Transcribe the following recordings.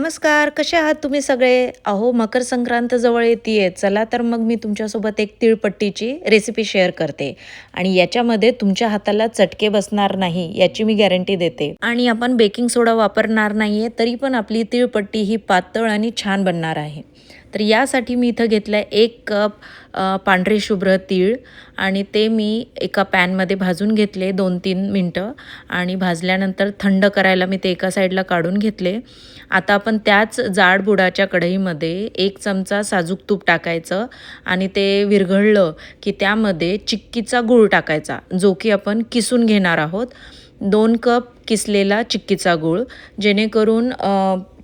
नमस्कार कसे आहात तुम्ही सगळे? अहो मकर संक्रांत जवळ येते चला तर मग मी तुमच्यासोबत एक तिळपट्टीची रेसिपी शेअर करते. आणि याच्यामध्ये तुमच्या हाताला चटके बसणार नाही याची मी गॅरंटी देते. आणि आपण बेकिंग सोडा वापरणार नाही आहे तरी पण आपली तिळपट्टी ही पातळ आणि छान बनणार आहे. तर यासाठी मी इथं घेतलं आहे एक कप पांढरे शुभ्र तीळ आणि ते मी एका पॅनमध्ये भाजून घेतले दोन तीन मिनटं आणि भाजल्यानंतर थंड करायला मी ते एका साईडला काढून घेतले. आता आपण त्याच जाड बुडाच्या कढईमध्ये एक चमचा साजूक तूप टाकायचं आणि ते विरघळलं की त्यामध्ये चिक्कीचा गूळ टाकायचा जो की आपण किसून घेणार आहोत. दोन कप किसलेला चिक्कीचा गूळ जेणेकरून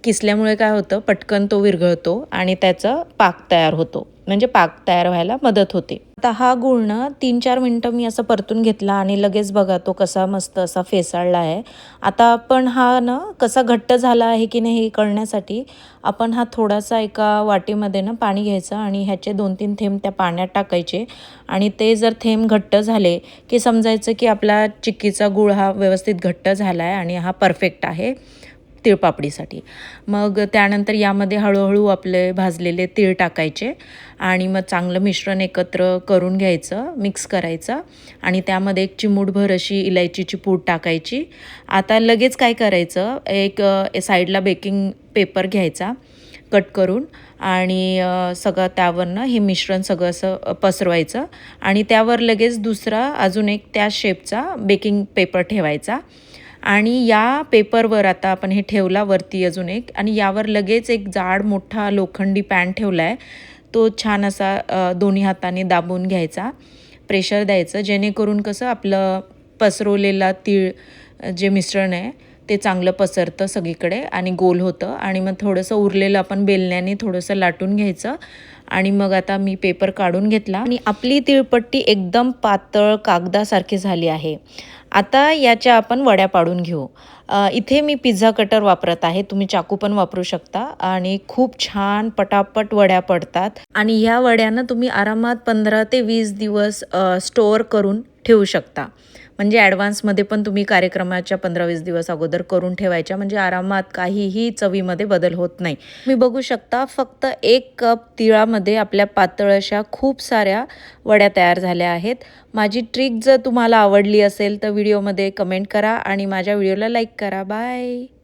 किसल्यामुळे काय होतं पटकन तो विरघळतो आणि त्याचा पाक तयार होतो. म्हणजे पाक तयार व्हायला मदत होते. आता हा गुळ ना तीन चार मिनटं मी असं परतून घेतला आणि लगेच बघा तो कसा मस्त असा फेसाळला आहे. आता आपण हा ना कसा घट्ट झाला आहे की नाही हे कळण्यासाठी आपण हा थोडासा एका वाटीमध्ये ना पाणी घ्यायचं आणि ह्याचे दोन तीन थेंब त्या पाण्यात टाकायचे. आणि ते जर थेंब घट्ट झाले की समजायचं की आपला चिक्कीचा गूळ हा व्यवस्थित घट्ट झाला आहे आणि हा परफेक्ट आहे. तिळपापडीसाठी मग त्यानंतर यामध्ये हळूहळू आपले भाजलेले तीळ टाकायचे आणि मग चांगलं मिश्रण एकत्र करून घ्यायचं मिक्स करायचं आणि त्यामध्ये एक चिमूटभर अशी इलायचीची पूड टाकायची. आता लगेच काय करायचं एक साईडला बेकिंग पेपर घ्यायचा कट करून आणि सगळं त्यावरनं हे मिश्रण सगळं असं पसरवायचं आणि त्यावर लगेच दुसरा अजून एक त्या शेपचा बेकिंग पेपर ठेवायचा. आणि या पेपरवर आता आपण हे ठेवला वरती अजून एक. आणि यावर लगेच एक जाड मोठा लोखंडी पॅन ठेवला आहे तो छान असा दोन्ही हाताने दाबून घ्यायचा. प्रेशर द्यायचं. जेणेकरून कसं आपलं पसरवलेला तीळ जे मिश्रण आहे ते चांगलं पसरतं सगळीकडे आणि गोल होतं. आणि मग थोडंसं उरलेलं आपण बेलण्याने थोडंसं लाटून घ्यायचं. आणि मग आता मी पेपर काढून घेतला. आणि आपली तिळपट्टी एकदम पातळ कागदासारखी झाली आहे. आता याच्या आपण वड्या पाडून घेऊ. इथे मी पिझ्झा कटर वापरत आहे. तुम्ही चाकू पण वापरू शकता. आणि खूप छान पटापट वड्या पडतात. आणि ह्या वड्यांना तुम्ही आरामात पंधरा ते वीस दिवस स्टोअर करून ठेवू शकता. म्हणजे ॲडव्हान्समध्ये पण तुम्ही कार्यक्रमाच्या पंधरा वीस दिवस अगोदर करून ठेवायच्या. म्हणजे आरामात काहीही चवीमध्ये बदल होत नाही. मी बघू शकता फक्त एक कप तिळामध्ये आपल्या पातळ अशा खूप साऱ्या वड्या तयार झाल्या आहेत. माझी ट्रिक जर तुम्हाला आवडली असेल तर व्हिडिओमध्ये कमेंट करा आणि माझ्या व्हिडिओला लाईक करा. बाय